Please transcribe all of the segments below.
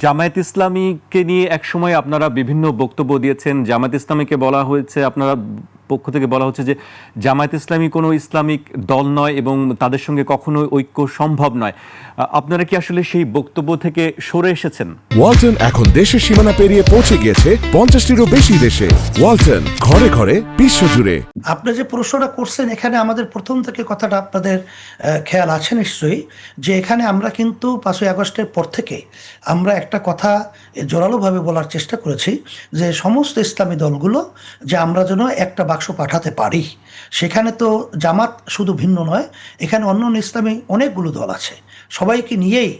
জামায়াত ইসলামীকে নিয়ে একসময় আপনারা বিভিন্ন বক্তব্য দিয়েছেন। জামায়াত ইসলামীকে বলা হয়েছে আপনারা পক্ষ থেকে বলা হচ্ছে যে জামায়াত ইসলামী কোনো ইসলামিক দল নয় এবং তাদের সঙ্গে কখনোই ঐক্য সম্ভব নয়। আপনারা কি আসলে সেই বক্তব্য থেকে সরে এসেছেন? ওয়ালটন এখন দেশের সীমানা পেরিয়ে পৌঁছে গিয়েছে পঞ্চাশটিরও বেশি দেশে। ওয়ালটন ঘরে ঘরে বিশ্বজুড়ে আপনি যে প্রশ্নটা করছেন এখানে আমাদের প্রথম থেকে কথাটা আপনাদের খেয়াল আছে নিশ্চয়ই যে এখানে আমরা কিন্তু পাঁচই আগস্টের পর থেকে আমরা একটা কথা জোরালোভাবে বলার চেষ্টা করেছি যে সমস্ত ইসলামী দলগুলো যে আমরা যেন একটা বাক্স পাঠাতে পারি। সেখানে তো জামাত শুধু ভিন্ন নয়, এখানে অন্য ইসলামী অনেকগুলো দল আছে। সবাইকে নিয়েই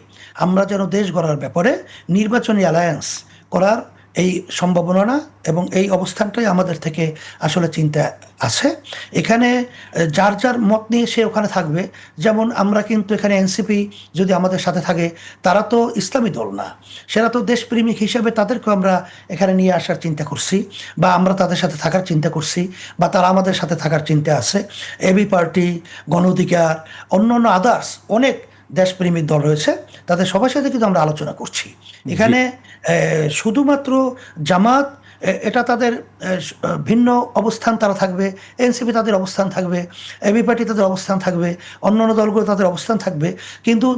আমরা যেন দেশ গড়ার ব্যাপারে নির্বাচনী অ্যালায়েন্স করার এই সম্ভাবনা এবং এই অবস্থানটাই আমাদের থেকে আসলে চিন্তা আছে। এখানে যার যার মত নিয়ে সে ওখানে থাকবে, যেমন আমরা কিন্তু এখানে এনসিপি যদি আমাদের সাথে থাকে, তারা তো ইসলামী দল না। সেটা তো দেশপ্রেমিক হিসেবে তাদেরকে আমরা এখানে নিয়ে আসার চিন্তা করছি, বা আমরা তাদের সাথে থাকার চিন্তা করছি, বা তারা আমাদের সাথে থাকার চিন্তা আছে। এবি পার্টি, গণ অধিকার অন্য অন্য আদার্স অনেক দেশপ্রেমিক দল রয়েছে তাদের সবার সাথে কিন্তু আমরা আলোচনা করছি। এখানে শুধুমাত্র জামাত এটা তাদের ভিন্ন অবস্থান তারা থাকবে এনসিপি তাদের অবস্থান থাকবে এবি পার্টি তাদের অবস্থান থাকবে অন্য অন্য দলগুলো তাদের অবস্থান থাকবে কিন্তু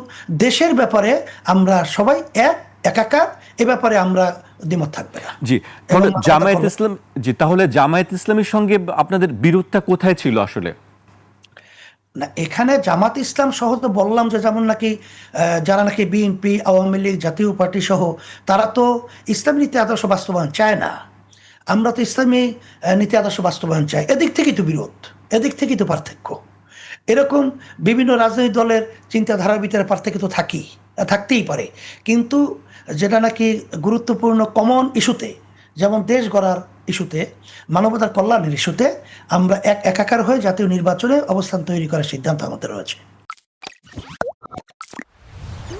দেশের ব্যাপারে আমরা সবাই এক একাকার এ ব্যাপারে আমরা দ্বিমত থাকবে না। জি তাহলে জামায়াত ইসলাম জি তাহলে জামায়াত ইসলামের সঙ্গে আপনাদের বিরোধটা কোথায় ছিল আসলে? না, এখানে জামাত ইসলাম সহ তো বললাম যে যেমন নাকি যারা নাকি বিএনপি আওয়ামী লীগ, জাতীয় পার্টি সহ, তারা তো ইসলামী নীতি আদর্শ বাস্তবায়ন চায় না। আমরা তো ইসলামী নীতি আদর্শ বাস্তবায়ন চাই। এদিক থেকেই তো বিরোধ, এদিক থেকেই তো পার্থক্য। এরকম বিভিন্ন রাজনৈতিক দলের চিন্তাধারার ভিতরে পার্থক্য তো থাকি থাকতেই পারে। কিন্তু যেটা নাকি গুরুত্বপূর্ণ কমন ইস্যুতে যেমন দেশ গড়ার ইস্যুতে, মানবতার কল্যাণের ইস্যুতে আমরা এক একাকার হয়ে জাতীয় নির্বাচনে অবস্থান তৈরি করার সিদ্ধান্ত আমাদের রয়েছে।